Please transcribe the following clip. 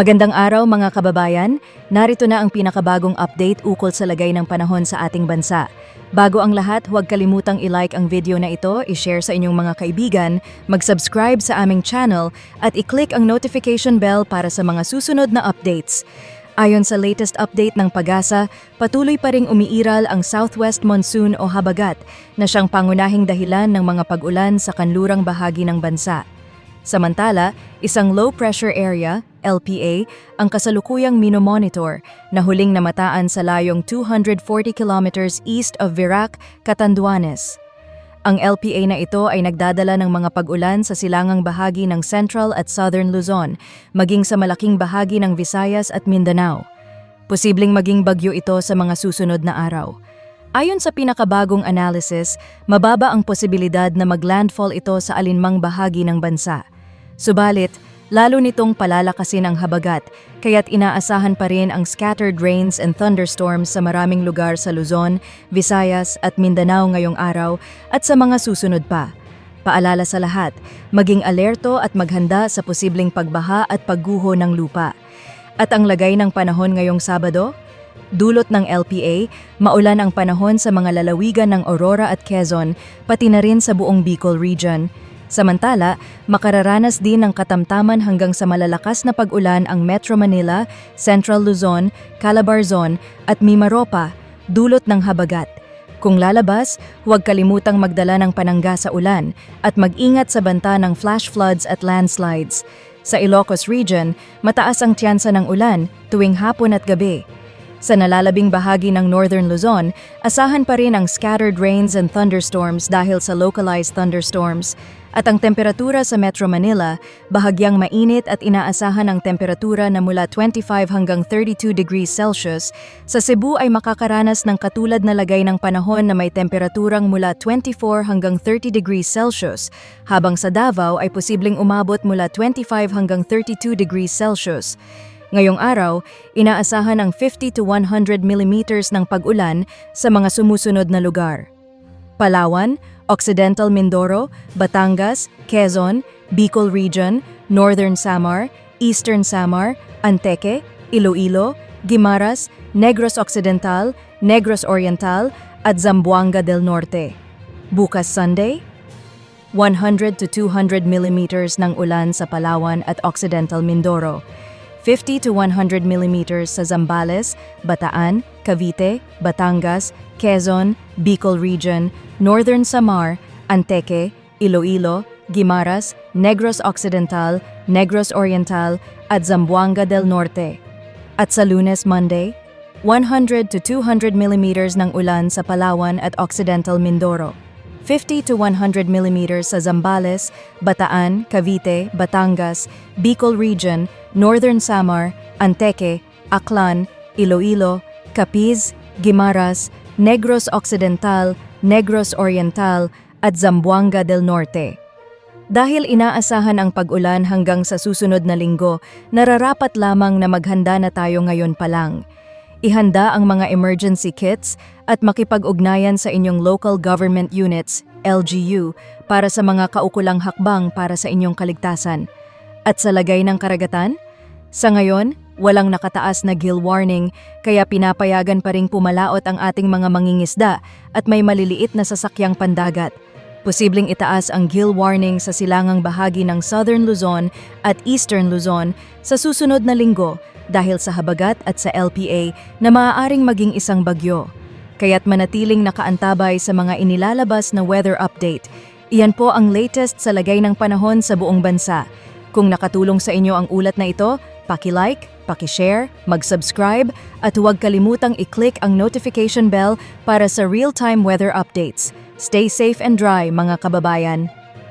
Magandang araw mga kababayan, narito na ang pinakabagong update ukol sa lagay ng panahon sa ating bansa. Bago ang lahat, huwag kalimutang i-like ang video na ito, i-share sa inyong mga kaibigan, mag-subscribe sa aming channel at i-click ang notification bell para sa mga susunod na updates. Ayon sa latest update ng PAGASA, patuloy pa ring umiiral ang southwest monsoon o habagat na siyang pangunahing dahilan ng mga pag-ulan sa kanlurang bahagi ng bansa. Samantala, isang low-pressure area, LPA, ang kasalukuyang minomonitor na huling namataan sa layong 240 kilometers east of Virac, Catanduanes. Ang LPA na ito ay nagdadala ng mga pag-ulan sa silangang bahagi ng Central at Southern Luzon, maging sa malaking bahagi ng Visayas at Mindanao. Posibleng maging bagyo ito sa mga susunod na araw. Ayon sa pinakabagong analysis, mababa ang posibilidad na maglandfall ito sa alinmang bahagi ng bansa. Subalit, lalo nitong palalakasin ang habagat, kaya't inaasahan pa rin ang scattered rains and thunderstorms sa maraming lugar sa Luzon, Visayas at Mindanao ngayong araw at sa mga susunod pa. Paalala sa lahat, maging alerto at maghanda sa posibleng pagbaha at pagguho ng lupa. At ang lagay ng panahon ngayong Sabado? Dulot ng LPA, maulan ang panahon sa mga lalawigan ng Aurora at Quezon, pati na rin sa buong Bicol region. Samantala, makararanas din ng katamtaman hanggang sa malalakas na pag-ulan ang Metro Manila, Central Luzon, Calabarzon at Mimaropa, dulot ng habagat. Kung lalabas, huwag kalimutang magdala ng panangga sa ulan at mag-ingat sa banta ng flash floods at landslides. Sa Ilocos Region, mataas ang tiyansa ng ulan tuwing hapon at gabi. Sa nalalabing bahagi ng Northern Luzon, asahan pa rin ang scattered rains and thunderstorms dahil sa localized thunderstorms. At ang temperatura sa Metro Manila, bahagyang mainit at inaasahan ang temperatura na mula 25 hanggang 32 degrees Celsius. Sa Cebu ay makakaranas ng katulad na lagay ng panahon na may temperaturang mula 24 hanggang 30 degrees Celsius, habang sa Davao ay posibleng umabot mula 25 hanggang 32 degrees Celsius. Ngayong araw, inaasahan ang 50 to 100 millimeters ng pag-ulan sa mga sumusunod na lugar. Palawan, Occidental Mindoro, Batangas, Quezon, Bicol Region, Northern Samar, Eastern Samar, Anteque, Iloilo, Guimaras, Negros Occidental, Negros Oriental, at Zamboanga del Norte. Bukas Sunday, 100 to 200 millimeters ng ulan sa Palawan at Occidental Mindoro. 50 to 100 millimeters sa Zambales, Bataan, Cavite, Batangas, Quezon, Bicol Region, Northern Samar, Anteque, Iloilo, Guimaras, Negros Occidental, Negros Oriental, at Zamboanga del Norte. At sa Lunes, Monday, 100 to 200 millimeters ng ulan sa Palawan at Occidental Mindoro. 50 to 100 millimeters sa Zambales, Bataan, Cavite, Batangas, Bicol Region, Northern Samar, Anteque, Aklan, Iloilo, Capiz, Guimaras, Negros Occidental, Negros Oriental, at Zamboanga del Norte. Dahil inaasahan ang pag-ulan hanggang sa susunod na linggo, nararapat lamang na maghanda na tayo ngayon pa lang. Ihanda ang mga emergency kits at makipag-ugnayan sa inyong local government units, LGU, para sa mga kaukulang hakbang para sa inyong kaligtasan. At sa lagay ng karagatan? Sa ngayon, walang nakataas na gill warning kaya pinapayagan pa ring pumalaot ang ating mga mangingisda at may maliliit na sasakyang pandagat. Posibleng itaas ang gill warning sa silangang bahagi ng Southern Luzon at Eastern Luzon sa susunod na linggo dahil sa habagat at sa LPA na maaaring maging isang bagyo. Kaya't manatiling nakaantabay sa mga inilalabas na weather update. Iyan po ang latest sa lagay ng panahon sa buong bansa. Kung nakatulong sa inyo ang ulat na ito, paki-like, paki-share, mag-subscribe at huwag kalimutang i-click ang notification bell para sa real-time weather updates. Stay safe and dry mga kababayan.